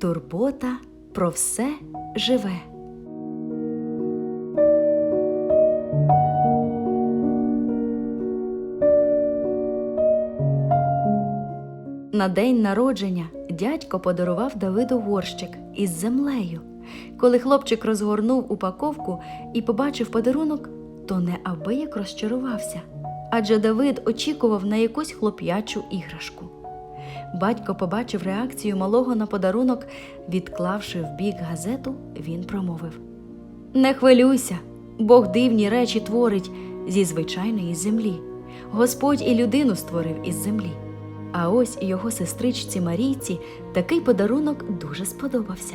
Турбота про все живе. На день народження дядько подарував Давиду горщик із землею. Коли хлопчик розгорнув упаковку і побачив подарунок, то неабияк розчарувався, адже Давид очікував на якусь хлоп'ячу іграшку. Батько побачив реакцію малого на подарунок, відклавши в бік газету, він промовив: Не хвилюйся, Бог дивні речі творить зі звичайної землі. Господь і людину створив із землі. А ось його сестричці Марійці такий подарунок дуже сподобався.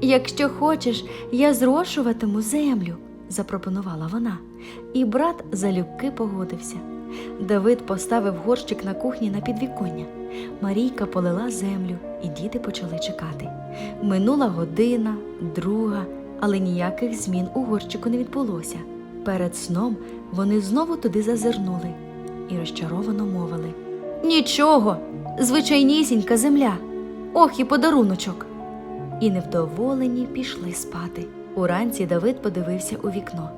Якщо хочеш, я зрошуватиму землю, запропонувала вона, і брат залюбки погодився. Давид поставив горщик на кухні на підвіконня. Марійка полила землю, і діти почали чекати. Минула година, друга, але ніяких змін у горщику не відбулося. Перед сном вони знову туди зазирнули і розчаровано мовили. Нічого, звичайнісінька земля. Ох і подаруночок. І невдоволені пішли спати. Уранці Давид подивився у вікно.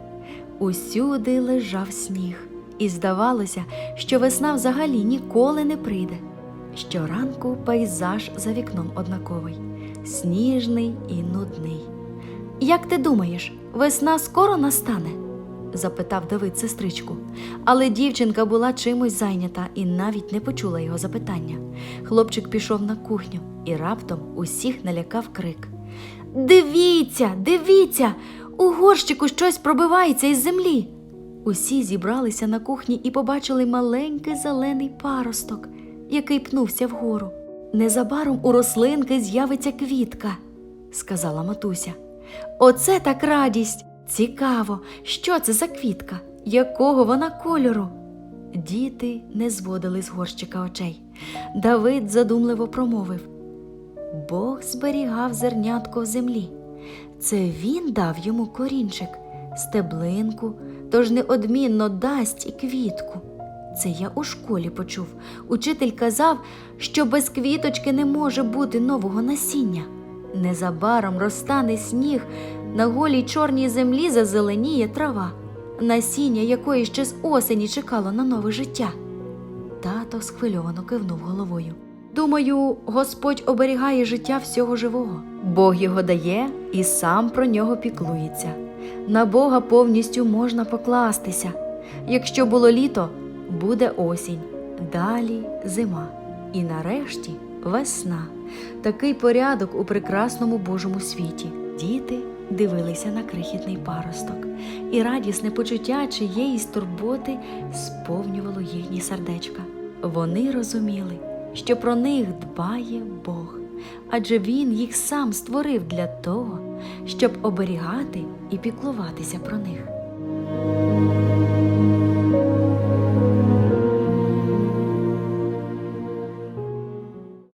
Усюди лежав сніг, і здавалося, що весна взагалі ніколи не прийде. Щоранку пейзаж за вікном однаковий, сніжний і нудний. Як ти думаєш, весна скоро настане? запитав Давид сестричку. Але дівчинка була чимось зайнята і навіть не почула його запитання. Хлопчик пішов на кухню і раптом усіх налякав крик. Дивіться, дивіться, у горщику щось пробивається із землі. Усі зібралися на кухні і побачили маленький зелений паросток, який пнувся вгору. Незабаром у рослинки з'явиться квітка, сказала матуся. Оце так радість! Цікаво, що це за квітка, якого вона кольору. Діти не зводили з горщика очей. Давид задумливо промовив Бог зберігав зернятко в землі. Це він дав йому корінчик, стеблинку, тож неодмінно дасть і квітку. Це я у школі почув. Учитель казав, що без квіточки не може бути нового насіння. Незабаром розтане сніг, на голій чорній землі зазеленіє трава, насіння якої ще з осені чекало на нове життя. Тато схвильовано кивнув головою. Думаю, Господь оберігає життя всього живого. Бог його дає і сам про нього піклується. На Бога повністю можна покластися. Якщо було літо, буде осінь, далі зима. І нарешті весна. Такий порядок у прекрасному Божому світі. Діти дивилися на крихітний паросток, і радісне почуття чиєїсь турботи сповнювало їхні сердечка. Вони розуміли, що про них дбає Бог, адже Він їх сам створив для того, щоб оберігати і піклуватися про них.